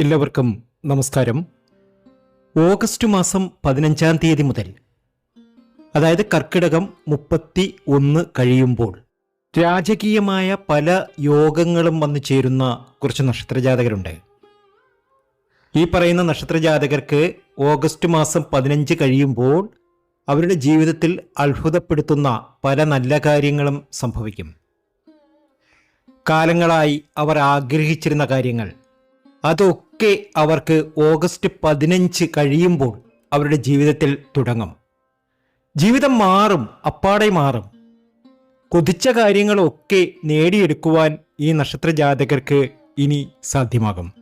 എല്ലാവർക്കും നമസ്കാരം. ഓഗസ്റ്റ് മാസം പതിനഞ്ചാം തീയതി മുതൽ അതായത് കർക്കിടകം മുപ്പത്തി ഒന്ന് കഴിയുമ്പോൾ രാജകീയമായ പല യോഗങ്ങളും വന്നു ചേരുന്ന കുറച്ച് നക്ഷത്രജാതകരുണ്ട്. ഈ പറയുന്ന നക്ഷത്രജാതകർക്ക് ഓഗസ്റ്റ് മാസം പതിനഞ്ച് കഴിയുമ്പോൾ അവരുടെ ജീവിതത്തിൽ അത്ഭുതപ്പെടുത്തുന്ന പല നല്ല കാര്യങ്ങളും സംഭവിക്കും. കാലങ്ങളായി അവർ ആഗ്രഹിച്ചിരുന്ന കാര്യങ്ങൾ അതൊക്കെ അവർക്ക് ഓഗസ്റ്റ് പതിനഞ്ച് കഴിയുമ്പോൾ അവരുടെ ജീവിതത്തിൽ തുടങ്ങും. ജീവിതം മാറും അപ്പാടെ മാറും. കൊതിച്ച കാര്യങ്ങളൊക്കെ നേടിയെടുക്കുവാൻ ഈ നക്ഷത്ര ജാതകർക്ക് ഇനി സാധ്യമാകും.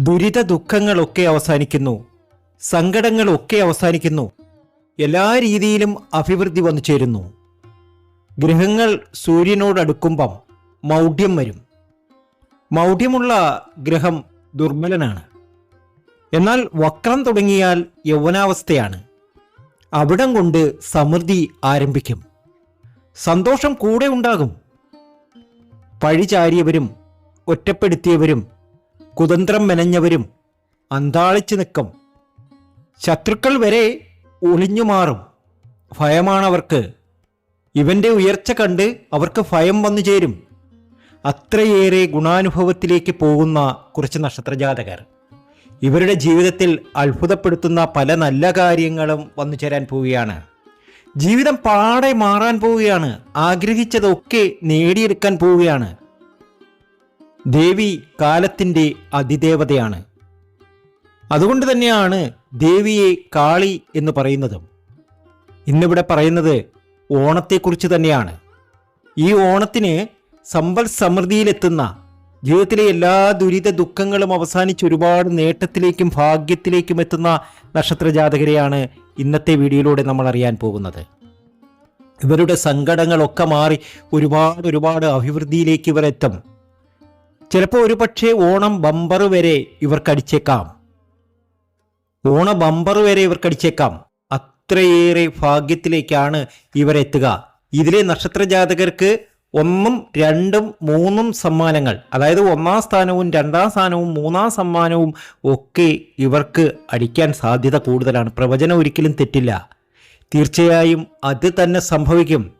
ദുരിത ദുഃഖങ്ങളൊക്കെ അവസാനിക്കുന്നു സങ്കടങ്ങളൊക്കെ അവസാനിക്കുന്നു എല്ലാ രീതിയിലും അഭിവൃദ്ധി വന്നു ചേരുന്നു. ഗ്രഹങ്ങൾ സൂര്യനോടടുക്കുമ്പം മൗഢ്യം വരും. മൗഢ്യമുള്ള ഗ്രഹം ദുർബലനാണ്. എന്നാൽ വക്രം തുടങ്ങിയാൽ യൗവനാവസ്ഥയാണ്. അവിടം കൊണ്ട് സമൃദ്ധി ആരംഭിക്കും. സന്തോഷം കൂടെ ഉണ്ടാകും. പഴിചാരിയവരും ഒറ്റപ്പെടുത്തിയവരും കുതന്ത്രം മെനഞ്ഞവരും അന്താളിച്ചു നിൽക്കും. ശത്രുക്കൾ വരെ ഒളിഞ്ഞു മാറും. ഭയമാണവർക്ക്. ഇവന്റെ ഉയർച്ച കണ്ട് അവർക്ക് ഭയം വന്നു ചേരും അത്രയേറെ ഗുണാനുഭവത്തിലേക്ക് പോകുന്ന കുറച്ച് നക്ഷത്രജാതകർ. ഇവരുടെ ജീവിതത്തിൽ അത്ഭുതപ്പെടുത്തുന്ന പല നല്ല കാര്യങ്ങളും വന്നു ചേരാൻ പോവുകയാണ്. ജീവിതം പാടെ മാറാൻ പോവുകയാണ്. ആഗ്രഹിച്ചതൊക്കെ നേടിയെടുക്കാൻ പോവുകയാണ്. ദേവി കാലത്തിന്റെ അതിദേവതയാണ്. അതുകൊണ്ട് തന്നെയാണ് ദേവിയെ കാളി എന്ന് പറയുന്നതും. ഇന്നിവിടെ പറയുന്നത് ഓണത്തെക്കുറിച്ച് തന്നെയാണ്. ഈ ഓണത്തിന് സമ്പൽ സമൃദ്ധിയിലെത്തുന്ന ജീവിതത്തിലെ എല്ലാ ദുരിത ദുഃഖങ്ങളും അവസാനിച്ച് ഒരുപാട് നേട്ടത്തിലേക്കും ഭാഗ്യത്തിലേക്കും എത്തുന്ന നക്ഷത്ര ജാതകരെയാണ് ഇന്നത്തെ വീഡിയോയിലൂടെ നമ്മൾ അറിയാൻ പോകുന്നത്. ഇവരുടെ സങ്കടങ്ങളൊക്കെ മാറി ഒരുപാട് ഒരുപാട് അഭിവൃദ്ധിയിലേക്ക് ഇവരെത്തും ചിലപ്പോൾ ഒരു പക്ഷേ ഓണം ബമ്പർ വരെ ഇവർക്കടിച്ചേക്കാം. ഓണ ബമ്പർ വരെ ഇവർക്കടിച്ചേക്കാം. അത്രയേറെ ഭാഗ്യത്തിലേക്കാണ് ഇവരെത്തുക. ഇതിലെ നക്ഷത്രജാതകർക്ക് ഒന്നും രണ്ടും മൂന്നും സമ്മാനങ്ങൾ. അതായത് ഒന്നാം സ്ഥാനവും രണ്ടാം സ്ഥാനവും മൂന്നാം സമ്മാനവും ഒക്കെ ഇവർക്ക് അടിക്കാൻ സാധ്യത കൂടുതലാണ്. പ്രവചനം ഒരിക്കലും തെറ്റില്ല. തീർച്ചയായും അത് തന്നെ സംഭവിക്കും.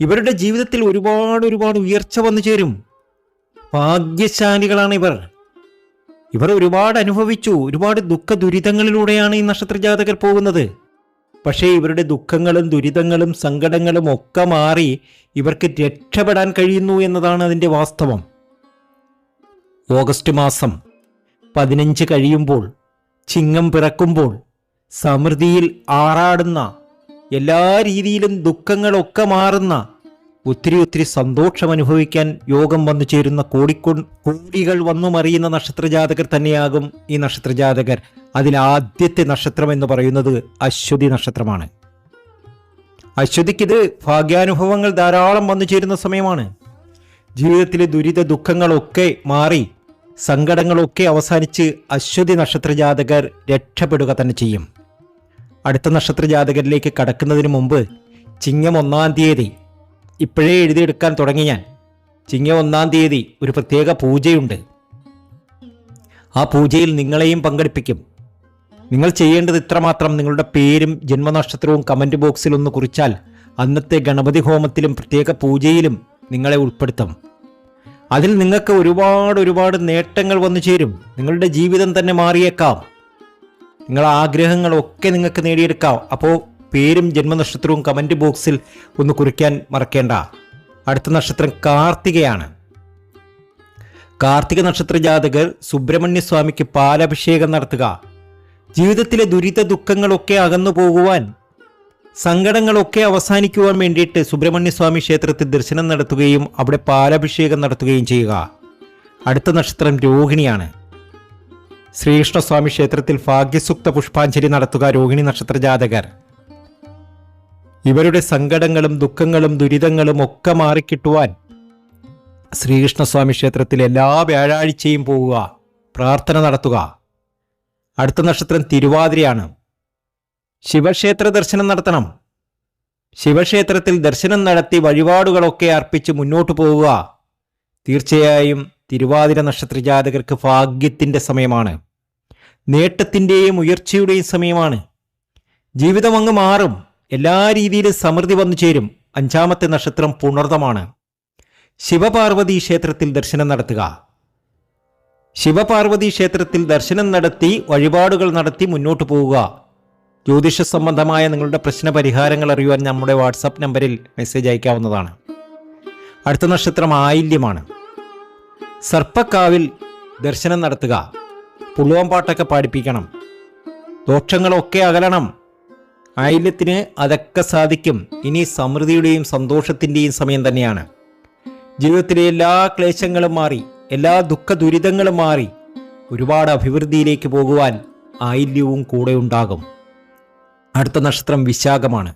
ഇവരുടെ ജീവിതത്തിൽ ഒരുപാട് ഒരുപാട് ഉയർച്ച വന്നു ചേരും. ഭാഗ്യശാലികളാണ് ഇവർ. ഇവർ ഒരുപാട് അനുഭവിച്ചു. ഒരുപാട് ദുഃഖ ദുരിതങ്ങളിലൂടെയാണ് ഈ നക്ഷത്രജാതകർ പോകുന്നത്. പക്ഷേ ഇവരുടെ ദുഃഖങ്ങളും ദുരിതങ്ങളും സങ്കടങ്ങളും ഒക്കെ മാറി ഇവർക്ക് രക്ഷപ്പെടാൻ കഴിയുന്നു എന്നതാണ് അതിന്റെ വാസ്തവം. ഓഗസ്റ്റ് മാസം പതിനഞ്ച് കഴിയുമ്പോൾ ചിങ്ങം പിറക്കുമ്പോൾ സമൃദ്ധിയിൽ ആറാടുന്ന എല്ലാ രീതിയിലും ദുഃഖങ്ങളൊക്കെ മാറുന്ന ഒത്തിരി ഒത്തിരി സന്തോഷം അനുഭവിക്കാൻ യോഗം വന്നു ചേരുന്ന കോടിക്കൊ കോടികൾ വന്നു മറിയുന്ന നക്ഷത്രജാതകർ തന്നെയാകും ഈ നക്ഷത്രജാതകർ. അതിൽ ആദ്യത്തെ നക്ഷത്രം എന്ന് പറയുന്നത് അശ്വതി നക്ഷത്രമാണ്. അശ്വതിക്കിത് ഭാഗ്യാനുഭവങ്ങൾ ധാരാളം വന്നു ചേരുന്ന സമയമാണ്. ജീവിതത്തിലെ ദുരിത ദുഃഖങ്ങളൊക്കെ മാറി സങ്കടങ്ങളൊക്കെ അവസാനിച്ച് അശ്വതി നക്ഷത്രജാതകർ രക്ഷപ്പെടുക തന്നെ ചെയ്യും. അടുത്ത നക്ഷത്രജാതകരിലേക്ക് കടക്കുന്നതിന് മുമ്പ് ചിങ്ങം ഒന്നാം തീയതി ഇപ്പോഴേ എഴുതിയെടുക്കാൻ തുടങ്ങി ഞാൻ. ചിങ്ങ ഒന്നാം തീയതി ഒരു പ്രത്യേക പൂജയുണ്ട്. ആ പൂജയിൽ നിങ്ങളെയും പങ്കെടുപ്പിക്കും. നിങ്ങൾ ചെയ്യേണ്ടത് ഇത്രമാത്രം നിങ്ങളുടെ പേരും ജന്മനക്ഷത്രവും കമന്റ് ബോക്സിൽ ഒന്ന് കുറിച്ചാൽ അന്നത്തെ ഗണപതി ഹോമത്തിലും പ്രത്യേക പൂജയിലും നിങ്ങളെ ഉൾപ്പെടുത്തും. അതിൽ നിങ്ങൾക്ക് ഒരുപാട് ഒരുപാട് നേട്ടങ്ങൾ വന്നു ചേരും. നിങ്ങളുടെ ജീവിതം തന്നെ മാറിയേക്കാം. നിങ്ങളുടെ ആഗ്രഹങ്ങളൊക്കെ നിങ്ങൾക്ക് നേടിയെടുക്കാം. അപ്പോൾ പേരും ജന്മനക്ഷത്രവും കമന്റ് ബോക്സിൽ ഒന്ന് കുറിക്കാൻ മറക്കേണ്ട. അടുത്ത നക്ഷത്രം കാർത്തികയാണ്. കാർത്തിക നക്ഷത്ര ജാതകർ സുബ്രഹ്മണ്യ സ്വാമിക്ക് പാലഭിഷേകം നടത്തുക. ജീവിതത്തിലെ ദുരിത ദുഃഖങ്ങളൊക്കെ അകന്നു പോകുവാൻ സങ്കടങ്ങളൊക്കെ അവസാനിക്കുവാൻ വേണ്ടിയിട്ട് സുബ്രഹ്മണ്യ സ്വാമി ക്ഷേത്രത്തിൽ ദർശനം നടത്തുകയും അവിടെ പാലഭിഷേകം നടത്തുകയും ചെയ്യുക. അടുത്ത നക്ഷത്രം രോഹിണിയാണ്. ശ്രീകൃഷ്ണസ്വാമി ക്ഷേത്രത്തിൽ ഭാഗ്യസുക്ത പുഷ്പാഞ്ജലി നടത്തുക രോഹിണി നക്ഷത്ര ജാതകർ. ഇവരുടെ സങ്കടങ്ങളും ദുഃഖങ്ങളും ദുരിതങ്ങളും ഒക്കെ മാറിക്കിട്ടുവാൻ ശ്രീകൃഷ്ണസ്വാമി ക്ഷേത്രത്തിൽ എല്ലാ വ്യാഴാഴ്ചയും പോവുക പ്രാർത്ഥന നടത്തുക. അടുത്ത നക്ഷത്രം തിരുവാതിരയാണ്. ശിവക്ഷേത്ര ദർശനം നടത്തണം. ശിവക്ഷേത്രത്തിൽ ദർശനം നടത്തി വഴിപാടുകളൊക്കെ അർപ്പിച്ച് മുന്നോട്ട് പോവുക. തീർച്ചയായും തിരുവാതിര നക്ഷത്ര ജാതകർക്ക് ഭാഗ്യത്തിന്റെ സമയമാണ്. നേട്ടത്തിന്റെയും ഉയർച്ചയുടെയും സമയമാണ്. ജീവിതം അങ്ങ് മാറും. എല്ലാ രീതിയിലും സമൃദ്ധി വന്നു ചേരും. അഞ്ചാമത്തെ നക്ഷത്രം പുണർതമാണ് ശിവപാർവതി ക്ഷേത്രത്തിൽ ദർശനം നടത്തുക. ശിവപാർവതി ക്ഷേത്രത്തിൽ ദർശനം നടത്തി വഴിപാടുകൾ നടത്തി മുന്നോട്ട് പോവുക. ജ്യോതിഷ സംബന്ധമായ നിങ്ങളുടെ പ്രശ്ന പരിഹാരങ്ങൾ അറിയുവാൻ നമ്മുടെ വാട്സാപ്പ് നമ്പറിൽ മെസ്സേജ് അയക്കാവുന്നതാണ്. അടുത്ത നക്ഷത്രം ആയില്യമാണ്. സർപ്പക്കാവിൽ ദർശനം നടത്തുക. പുള്ളുവൻ പാട്ടൊക്കെ പാടിപ്പിക്കണം. ദോഷങ്ങളൊക്കെ അകലണം. ആയില്യത്തിന് അതൊക്കെ സാധിക്കും. ഇനി സമൃദ്ധിയുടെയും സന്തോഷത്തിന്റെയും സമയം തന്നെയാണ്. ജീവിതത്തിലെ എല്ലാ ക്ലേശങ്ങളും മാറി എല്ലാ ദുഃഖ ദുരിതങ്ങളും മാറി ഒരുപാട് അഭിവൃദ്ധിയിലേക്ക് പോകുവാൻ ആയില്യവും കൂടെ ഉണ്ടാകും. അടുത്ത നക്ഷത്രം വിശാഖമാണ്.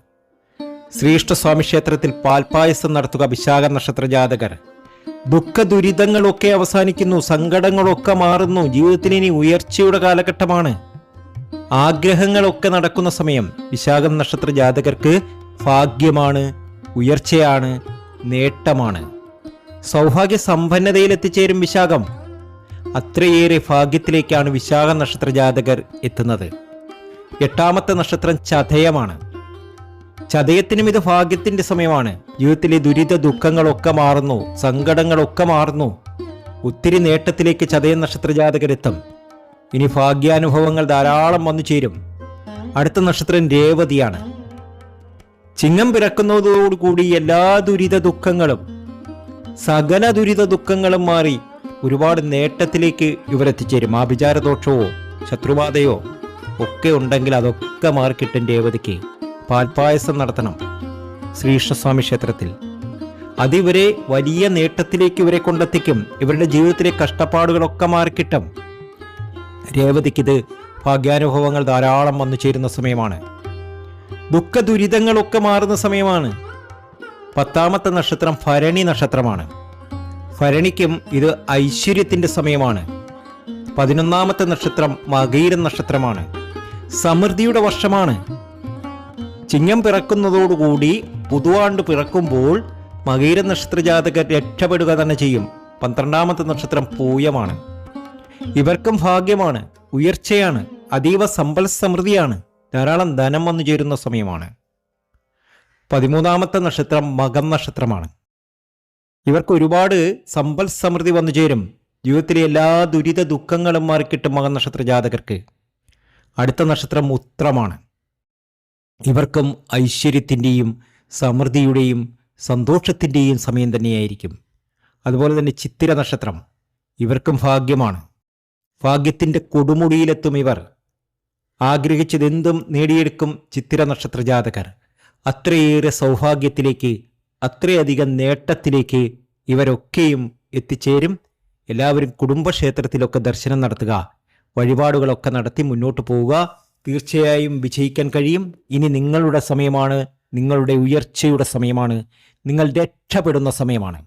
ശ്രീകൃഷ്ണസ്വാമി ക്ഷേത്രത്തിൽ പാൽപായസം നടത്തുക വിശാഖ നക്ഷത്ര ജാതകർ. ദുഃഖ ദുരിതങ്ങളൊക്കെ അവസാനിക്കുന്നു സങ്കടങ്ങളൊക്കെ മാറുന്നു. ജീവിതത്തിന് ഇനി ഉയർച്ചയുടെ കാലഘട്ടമാണ്. ആഗ്രഹങ്ങളൊക്കെ നടക്കുന്ന സമയം വിശാഖം നക്ഷത്ര ജാതകർക്ക് ഭാഗ്യമാണ് ഉയർച്ചയാണ് നേട്ടമാണ്. സൗഭാഗ്യ സമ്പന്നതയിൽ എത്തിച്ചേരും വിശാഖം. അത്രയേറെ ഭാഗ്യത്തിലേക്കാണ് വിശാഖ നക്ഷത്ര ജാതകർ എത്തുന്നത്. എട്ടാമത്തെ നക്ഷത്രം ചതയമാണ്. ചതയത്തിനും ഇത് ഭാഗ്യത്തിന്റെ സമയമാണ്. ജീവിതത്തിലെ ദുരിത ദുഃഖങ്ങളൊക്കെ മാറുന്നു സങ്കടങ്ങളൊക്കെ മാറുന്നു. ഒത്തിരി നേട്ടത്തിലേക്ക് ചതയ നക്ഷത്ര ജാതകരെത്തും ഇനി ഭാഗ്യാനുഭവങ്ങൾ ധാരാളം വന്നു ചേരും. അടുത്ത നക്ഷത്രം രേവതിയാണ്. ചിങ്ങം പിറക്കുന്നതോടുകൂടി എല്ലാ ദുരിത ദുഃഖങ്ങളും സകല ദുരിത ദുഃഖങ്ങളും മാറി ഒരുപാട് നേട്ടത്തിലേക്ക് ഇവരെത്തിച്ചേരും. ആഭിചാരദോഷമോ ശത്രുബാധയോ ഒക്കെ ഉണ്ടെങ്കിൽ അതൊക്കെ മാറിക്കിട്ടും രേവതിക്ക്. പാൽപായസം നടത്തണം ശ്രീകൃഷ്ണസ്വാമി ക്ഷേത്രത്തിൽ. അതിവരെ വലിയ നേട്ടത്തിലേക്ക് ഇവരെ കൊണ്ടെത്തിക്കും. ഇവരുടെ ജീവിതത്തിലെ കഷ്ടപ്പാടുകളൊക്കെ മാറിക്കിട്ടും. രേവതിക്കിത് ഭാഗ്യാനുഭവങ്ങൾ ധാരാളം വന്നു ചേരുന്ന സമയമാണ്. ദുഃഖ ദുരിതങ്ങളൊക്കെ മാറുന്ന സമയമാണ്. പത്താമത്തെ നക്ഷത്രം ഭരണി നക്ഷത്രമാണ്. ഭരണിക്കും ഇത് ഐശ്വര്യത്തിന്റെ സമയമാണ്. പതിനൊന്നാമത്തെ നക്ഷത്രം മകീര നക്ഷത്രമാണ്. സമൃദ്ധിയുടെ വർഷമാണ്. ചിങ്ങം പിറക്കുന്നതോടുകൂടി പുതുവാണ്ട് പിറക്കുമ്പോൾ മകീര നക്ഷത്ര ജാതകർ രക്ഷപ്പെടുക തന്നെ ചെയ്യും. പന്ത്രണ്ടാമത്തെ നക്ഷത്രം പൂയമാണ്. ഇവർക്കും ഭാഗ്യമാണ്. ഉയർച്ചയാണ്. അതീവ സമ്പൽ സമൃദ്ധിയാണ്. ധാരാളം ധനം വന്നു ചേരുന്ന സമയമാണ്. പതിമൂന്നാമത്തെ നക്ഷത്രം മകം നക്ഷത്രമാണ്. ഇവർക്ക് ഒരുപാട് സമ്പൽ സമൃദ്ധി വന്നു ചേരും. ജീവിതത്തിലെ എല്ലാ ദുരിത ദുഃഖങ്ങളും മാറിക്കിട്ടും മകൻ നക്ഷത്ര ജാതകർക്ക്. അടുത്ത നക്ഷത്രം ഉത്രമാണ്. ഇവർക്കും ഐശ്വര്യത്തിന്റെയും സമൃദ്ധിയുടെയും സന്തോഷത്തിന്റെയും സമയം തന്നെയായിരിക്കും. അതുപോലെ തന്നെ ചിത്തിര നക്ഷത്രം. ഇവർക്കും ഭാഗ്യമാണ്. ഭാഗ്യത്തിന്റെ കൊടുമുടിയിലെത്തും ഇവർ. ആഗ്രഹിച്ചതെന്തും നേടിയെടുക്കും ചിത്തിര നക്ഷത്ര ജാതകർ അത്രയേറെ സൗഭാഗ്യത്തിലേക്ക് അത്രയധികം നേട്ടത്തിലേക്ക് ഇവരൊക്കെയും എത്തിച്ചേരും. എല്ലാവരും കുടുംബക്ഷേത്രത്തിലൊക്കെ ദർശനം നടത്തുക. വഴിപാടുകളൊക്കെ നടത്തി മുന്നോട്ട് പോവുക. തീർച്ചയായും വിജയിക്കാൻ കഴിയും. ഇനി നിങ്ങളുടെ സമയമാണ്. നിങ്ങളുടെ ഉയർച്ചയുടെ സമയമാണ്. നിങ്ങൾ രക്ഷപ്പെടുന്ന സമയമാണ്.